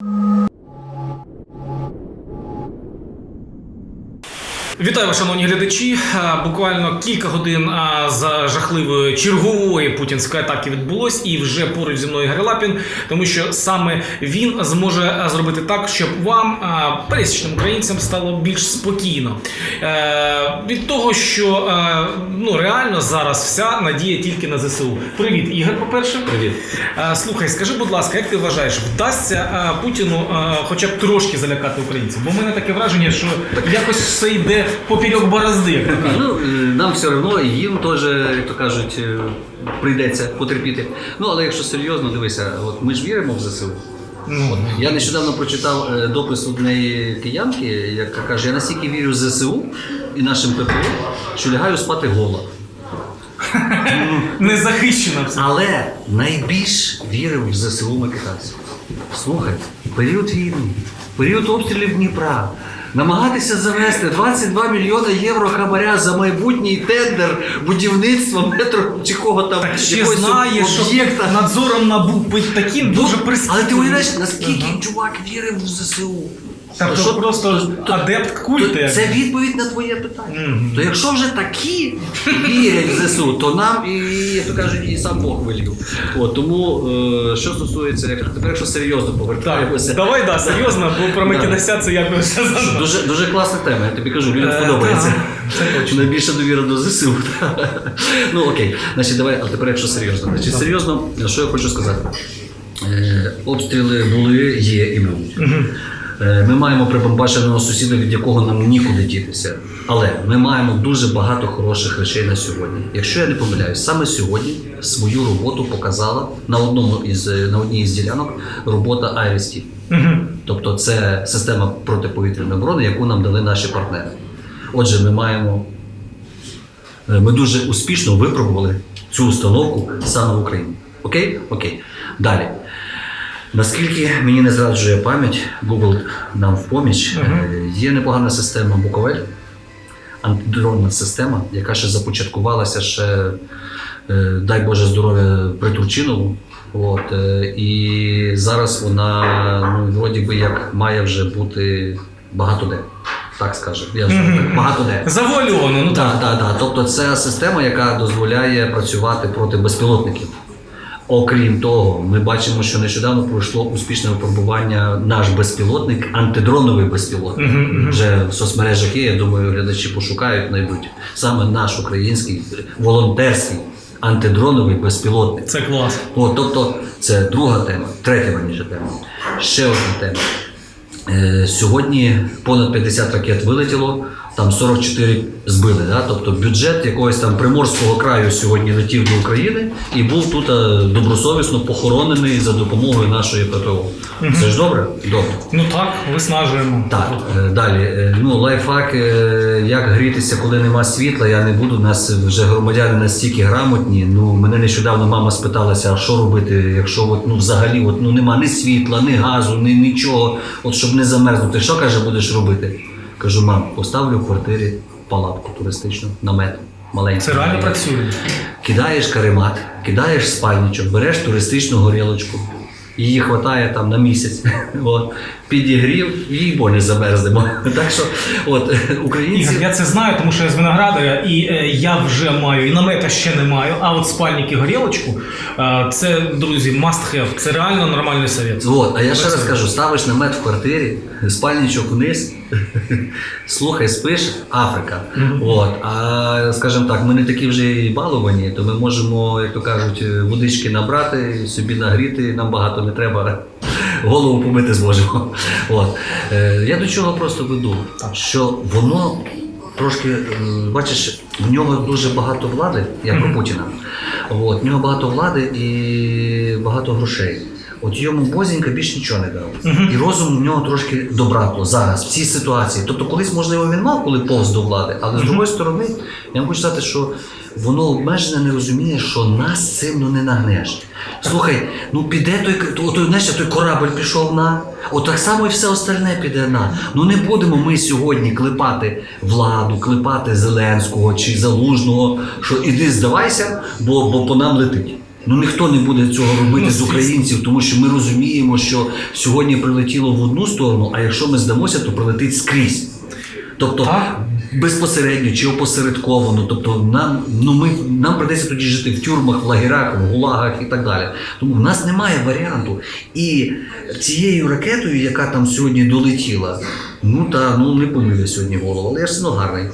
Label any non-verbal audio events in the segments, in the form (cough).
you Вітаю, вас, шановні глядачі. Е, Буквально кілька годин е, за жахливої чергової путінської атаки відбулось, і вже поруч зі мною Ігор Лапін, тому що саме він зможе е, зробити так, щоб вам, пересічним українцям, стало більш спокійно. Від того, що ну реально зараз вся надія тільки на ЗСУ. Привіт, Ігор. По перше, Привіт. Слухай, скажи, будь ласка, як ти вважаєш, вдасться Путіну хоча б трошки залякати українців? Бо в мене таке враження, що якось все йде поперек борозди. Ну, нам все одно, їм теж, як то кажуть, е, прийдеться потерпіти. Ну, але якщо серйозно, дивися, от ми ж віримо в ЗСУ. Ну, Я нещодавно прочитав е, допис однієї киянки, яка каже, я настільки вірю в ЗСУ і нашим ППО, що лягаю спати гола. все. Але найбільш вірив в ЗСУ Микитась. Слухай, період війни, період обстрілів Дніпра. Намагатися завести 22 мільйони євро хабаря за майбутній тендер будівництва метро чи кого там ще знає, що об'єкта. надзором набув таким дуже прискіпливим. Але ти уявляєш, наскільки чувак вірив в ЗСУ? Тобто Що- просто адепт як Це відповідь на твоє питання. Мгм. То якщо вже такі вірять в ЗСУ, то нам і, як то кажуть, і сам Бог велів. От, тому, е, що стосується, як тепер, якщо серйозно повертаємося. давай, да, серйозно, бо про Да. Микидася це якось. Дуже, дуже класна тема, я тобі кажу, людям Е, сподобається. Найбільша довіра до ЗСУ. ну окей. Значить, давай, а тепер якщо серйозно. Значить, серйозно, що я хочу сказати? Е, обстріли були, є і будуть. Е, Ми маємо прибамбашеного сусіда, від якого нам нікуди дітися. Але ми маємо дуже багато хороших речей на сьогодні. Якщо я не помиляюсь, саме сьогодні свою роботу показала на одному із на одній із ділянок робота Айресті. Мгм. Тобто це система протиповітряної оборони, яку нам дали наші партнери. Отже, ми маємо. е, Ми дуже успішно випробували цю установку саме в Україні. Окей? Окей. Далі. Наскільки мені не зраджує пам'ять, Google нам в поміч, е, є непогана система Буковель, антидронна система, яка ще започаткувалася ще, е, дай Боже здоров'я, при Турчинову. От, е, і зараз вона, ну, вроді би, як має вже бути багато де. Так скажемо. Я Мгм. так, багато де. Завуальовано, ну так. Так, так, так. Тобто це система, яка дозволяє працювати проти безпілотників. Окрім того, ми бачимо, що нещодавно пройшло успішне випробування наш безпілотник, антидроновий безпілотник. Мгм, мгм. Вже в соцмережах є. Я думаю, глядачі пошукають, знайдуть саме наш український волонтерський антидроновий безпілотник. Це клас. О, тобто це друга тема, третя верніше тема. Ще одна тема. Е, сьогодні понад 50 ракет вилетіло, там 44 збили. Да? Тобто бюджет якогось там приморського краю сьогодні летів до України і був тут е, добросовісно похоронений за допомогою нашої ППО. Це ж добре? Добре. Ну так, виснажуємо. Так, е, далі. Е, Ну, лайфхак, як грітися, коли нема світла, я не буду. У нас вже громадяни настільки грамотні. Ну, мене нещодавно мама спиталася, а що робити, якщо от, ну, взагалі от, ну, нема ні світла, ні газу, ні нічого, от щоб не замерзнути. Що каже, будеш робити? Кажу, мам, поставлю в квартирі палатку туристичну, намет маленький. Це реально працює. Кидаєш каремат, кидаєш спальничок, береш туристичну горілочку. Її хватає там на місяць. (laughs) От, підігрів і бо не замерзнемо. (laughs) Так що, от українці. Ігор, я це знаю, тому що я з виноградаря, і е, я вже маю, і намета ще не маю. А от спальник і горілочку, е, це, друзі, must have. Це реально нормальний совет. От, а я ще раз кажу: ставиш намет в квартирі, спальничок вниз, (laughs) слухай, спиш, Африка. От, а скажімо так, ми не такі вже і баловані, то ми можемо, як то кажуть, водички набрати, собі нагріти, нам багато не треба. Голову помити зможемо. От. Е, я до чого просто веду, що воно трошки, е, бачиш, в нього дуже багато влади, як у Путіна. От, в нього багато влади і багато грошей. От йому Бозінька більш нічого не дав. І розум в нього трошки добракло зараз, в цій ситуації. Тобто, колись, можливо, він мав, коли повз до влади, але з другої сторони, я вам хочу сказати, що воно обмежене не розуміє, що нас цим ну, не нагнеш. Слухай, ну піде той, то, той, знаєш, той корабль пішов на, от так само і все остальне піде на. Ну не будемо ми сьогодні клепати владу, клепати Зеленського чи Залужного, що іди здавайся, бо, бо по нам летить. Ну ніхто не буде цього робити Ну, з українців, тому що ми розуміємо, що сьогодні прилетіло в одну сторону, а якщо ми здамося, то прилетить скрізь. Тобто. Безпосередньо чи опосередковано. Тобто нам, ну ми, нам придеться тоді жити в тюрмах, в лагерах, в гулагах і так далі. Тому в нас немає варіанту. І цією ракетою, яка там сьогодні долетіла, ну та ну не помив сьогодні голову, але я ж гарний.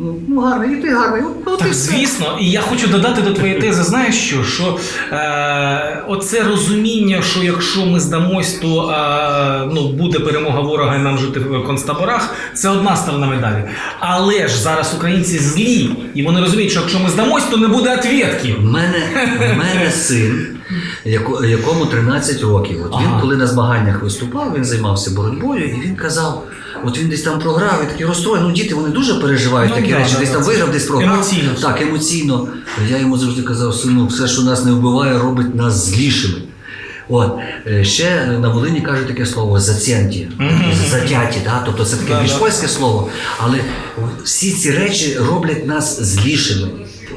Ну, гарний, ти гарний. От, Так, звісно, і я хочу додати до твоєї тези, знаєш що? Що е, оце розуміння, що якщо ми здамось, то е, ну, буде перемога ворога і нам жити в концтаборах, це одна сторона медалі. Але ж зараз українці злі, і вони розуміють, що якщо ми здамось, то не буде ответки. В мене, в мене (laughs) син, яко- якому 13 років. От він, Ага. коли на змаганнях виступав, він займався боротьбою, і він казав: от він десь там програв, і такий розстроєний. Ну, діти вони дуже переживають Ну, такі да, речі, да, десь да, там виграв, десь програв. емоційно. Так, емоційно. Я йому завжди казав, сину, все, що нас не вбиває, робить нас злішими. От е, ще на Волині кажуть таке слово зацянті, затяті, да? тобто це таке більш польське слово, але всі ці речі роблять нас злішими.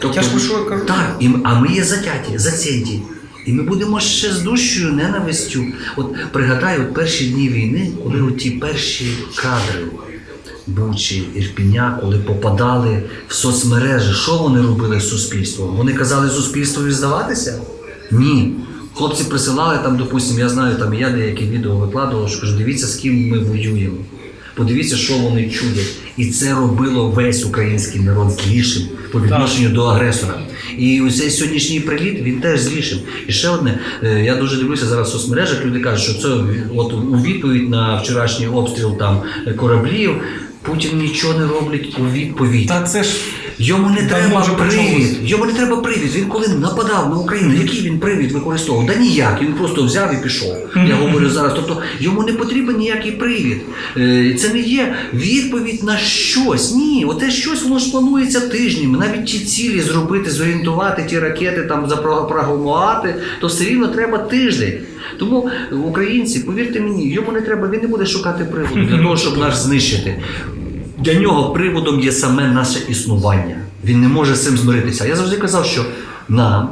Тобто, Я ж що я кажу. Так, і, а ми є затяті, заценті. І ми будемо ще з дужчою ненавистю. От пригадай, от перші дні війни, коли от ті перші кадри Бучі, Ірпіня, коли попадали в соцмережі, що вони робили з суспільством? Вони казали суспільствові здаватися? Ні. Хлопці присилали там, допустимо, я знаю, там я деякі відео викладував, що кажу, дивіться, з ким ми воюємо. Подивіться, що вони чудять. І це робило весь український народ злішим по відношенню до агресора. І ось цей сьогоднішній приліт він теж злішим. І ще одне, е, я дуже дивлюся зараз в соцмережах. Люди кажуть, що це от у відповідь на вчорашній обстріл там кораблів. Путін нічого не робить у відповідь. Та це ж Йому не треба привід. Йому не треба привід. Він коли нападав на Україну, який він привід використовував? Да ніяк. Він просто взяв і пішов. Я говорю зараз. Тобто йому не потрібен ніякий привід. Е, Це не є відповідь на щось. Ні, оте щось воно ж планується тижнями. Навіть ті цілі зробити, зорієнтувати ті ракети, там запрограмувати, то все рівно треба тиждень. Тому українці, повірте мені, йому не треба, він не буде шукати приводу для (laughs) того, щоб нас знищити. Для нього приводом є саме наше існування. Він не може з цим змиритися. Я завжди казав, що нам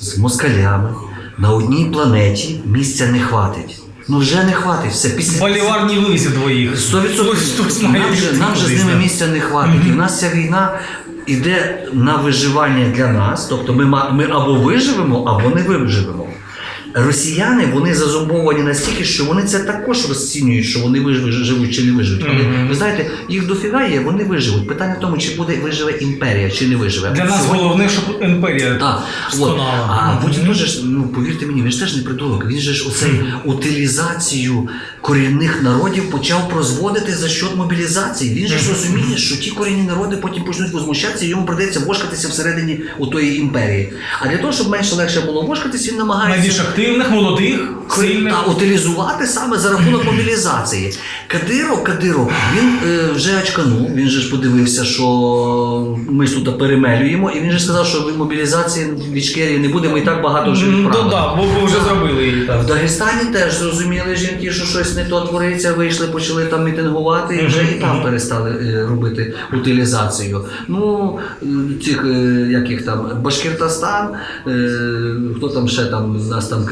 з москалями на одній планеті місця не хватить. Ну вже не хватить. Все після Болівар не вивезє двоїх. Сто відсотків. Хтось- хтось має Нам же, нам же з ними місця не хватить. І в нас ця війна йде на виживання для нас. Тобто ми, ми або виживемо, або не виживемо. Росіяни вони зазумбовані настільки, що вони це також розцінюють, що вони виживуть чи не виживуть. Але Мгм. ви знаєте, їх дофіга є, вони виживуть. Питання в тому, чи буде виживе імперія, чи не виживе. Для нас Сьогодні- головне, щоб імперія так, от. А Путін теж, ну повірте мені, він ж теж не придурок. Він же ж оцей утилізацію корінних народів почав прозводити за счет мобілізації. Він же ж розуміє, що ті корінні народи потім почнуть возмущатися, і йому придеться вошкатися всередині отої імперії. А для того, щоб менше легше було вошкатись, він намагається. Активних, молодих, сильних. Та утилізувати саме за рахунок мобілізації. Кадиров, Кадиров, він е, вже очканув, він же ж подивився, що ми ж тут перемелюємо, і він же сказав, що від мобілізації в Ічкерії не буде, ми і так багато вже Ну відправили. да, бо, бо вже зробили її. В Дагестані теж зрозуміли жінки, що щось не то твориться, вийшли, почали там мітингувати і вже і там перестали е, робити утилізацію. Ну, е, цих, е, як їх там, Башкіртостан, е, хто там ще там, у нас там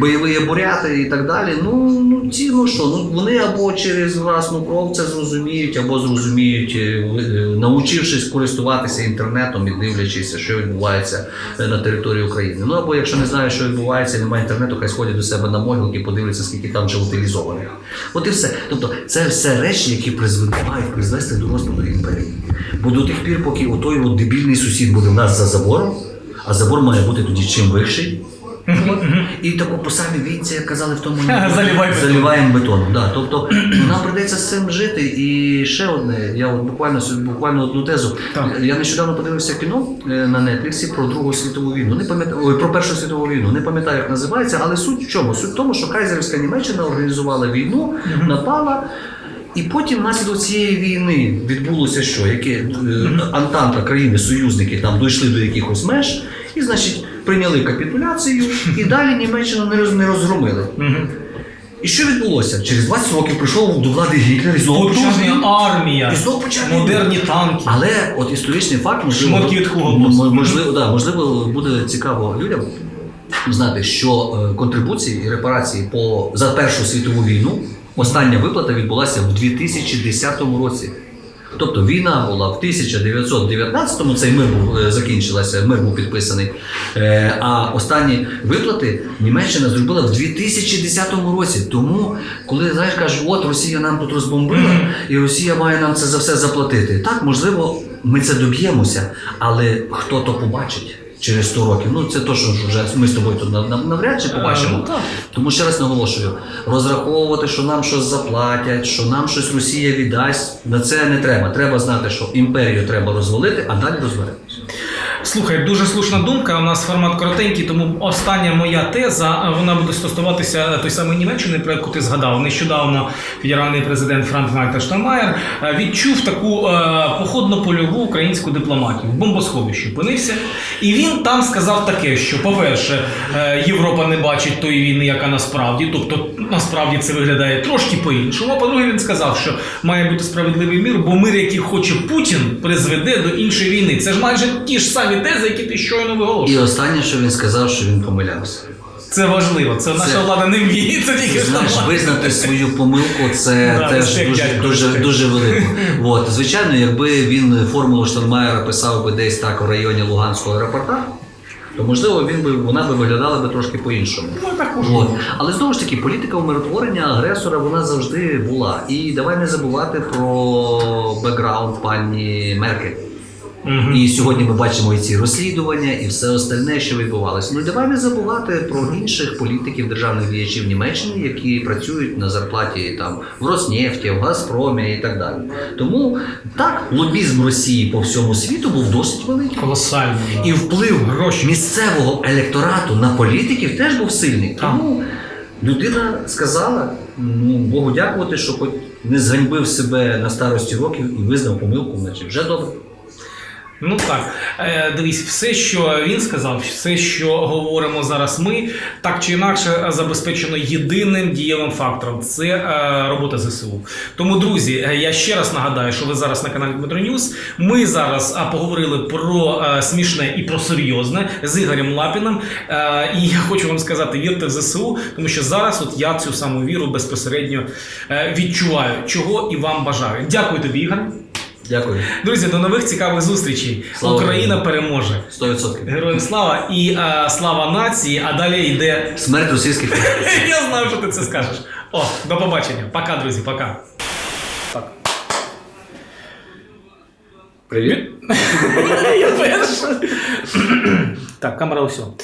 бойові буряти і так далі. Ну, ну ці, ну що, ну вони або через власну кров це зрозуміють, або зрозуміють, е, е, научившись користуватися інтернетом і дивлячись, що відбувається е, на території України. Ну або якщо не знають, що відбувається, немає інтернету, хай сходять до себе на могилки, подивляться, скільки там вже утилізованих. От і все. Тобто, це все речі, які мають призвести до розпаду імперії. Бо до тих пір, поки отой от дебільний сусід буде в нас за забором, а забор має бути тоді чим вищий. І таку по самій війці, як казали в тому (laughs) Заливай бетон. заливаємо бетоном. Да. Тобто ну, нам прийдеться з цим жити. І ще одне, я от буквально буквально одну тезу. Так. Я нещодавно подивився кіно е, на Нетфліксі про Другу світову війну. Не пам'ятаю ой, про Першу світову війну. Не пам'ятаю, як називається, але суть в чому? Суть в тому, що Кайзерівська Німеччина організувала війну, напала. І потім внаслідок цієї війни відбулося що? Яке е, Антанта, країни, союзники там дійшли до якихось меж, і, значить, прийняли капітуляцію, і далі Німеччину не роз- не розгромили. І що відбулося? Через 20 років прийшов до влади Гітлер і знову почав війну. армія, І знов почав війну. модерні танки. Але от історичний факт, можливо, Шмотки від Hugo м- можливо, да, можливо, буде цікаво людям. знати, що е, контрибуції і репарації по за Першу світову війну остання виплата відбулася в 2010 році. Тобто війна була в 1919-му, цей мир був е, закінчилася, мир був підписаний. Е, а останні виплати Німеччина зробила в 2010 році. Тому, коли знаєш, кажуть, от Росія нам тут розбомбила, і Росія має нам це за все заплатити. Так, можливо, ми це доб'ємося, але хто то побачить? Через 100 років. Ну це то, що вже ми з тобою тут нав- нав- навряд чи побачимо. Е, ну. Тому ще раз наголошую: розраховувати, що нам щось заплатять, що нам щось Росія віддасть. На це не треба. Треба знати, що імперію треба розвалити, а далі розберемося. Слухай, дуже слушна думка. У нас формат коротенький, тому остання моя теза вона буде стосуватися той самої Німеччини, про яку ти згадав. Нещодавно федеральний президент Франк Вальтер Штайнмаєр е, відчув таку е, походно-польову українську дипломатію. В бомбосховищі опинився, і він там сказав таке, що, по-перше, е, Європа не бачить тої війни, яка насправді, тобто насправді це виглядає трошки по-іншому. А по-друге, він сказав, що має бути справедливий мір, бо мир, який хоче Путін, призведе до іншої війни. Це ж майже ті ж самі тези, які ти щойно І виголошував. останнє, що він сказав, що він помилявся. Це важливо. Це наша влада не вміє. Це тільки що знаєш, влада. визнати свою помилку це Да, теж респект, дуже, дядько, дуже, респект. дуже велико. От, звичайно, якби він формулу Штанмаєра писав би десь так в районі Луганського аеропорта, то можливо він би вона би виглядала би трошки по-іншому. Ну, також. От. Але знову ж таки, політика умиротворення агресора вона завжди була. І давай не забувати про бекграунд пані Меркель. Мгм. І сьогодні ми бачимо і ці розслідування, і все остальне, що відбувалося. Ну давай не забувати про інших політиків державних діячів Німеччини, які працюють на зарплаті там в Роснефті, в Газпромі і так далі. Тому так, лобізм Росії по всьому світу був досить великий. Колосально. да. І вплив Гроші. місцевого електорату на політиків теж був сильний. Тому людина сказала: ну Богу дякувати, що хоч не зганьбив себе на старості років і визнав помилку, значить вже добре. Ну так, е, дивись, все, що він сказав, все, що говоримо зараз ми, так чи інакше е, забезпечено єдиним дієвим фактором це е, робота ЗСУ. Тому, друзі, я ще раз нагадаю, що ви зараз на каналі Дмитро Ньюс. Ми зараз поговорили про смішне і про серйозне з Ігорем Лапіним. Е, і я хочу вам сказати, вірте в ЗСУ, тому що зараз от я цю саму віру безпосередньо відчуваю, чого і вам бажаю. Дякую тобі, Ігор. Дякую. Друзі, до нових цікавих зустрічей. Слава Україна Україні. переможе. 100%. Героям слава і е, слава нації. А далі йде. Смерть російських фашистів. (laughs) Я знаю, що ти це скажеш. О, до побачення. Пока, друзі, пока. Так. Привіт. (laughs) Я перший. Так, камера усьо.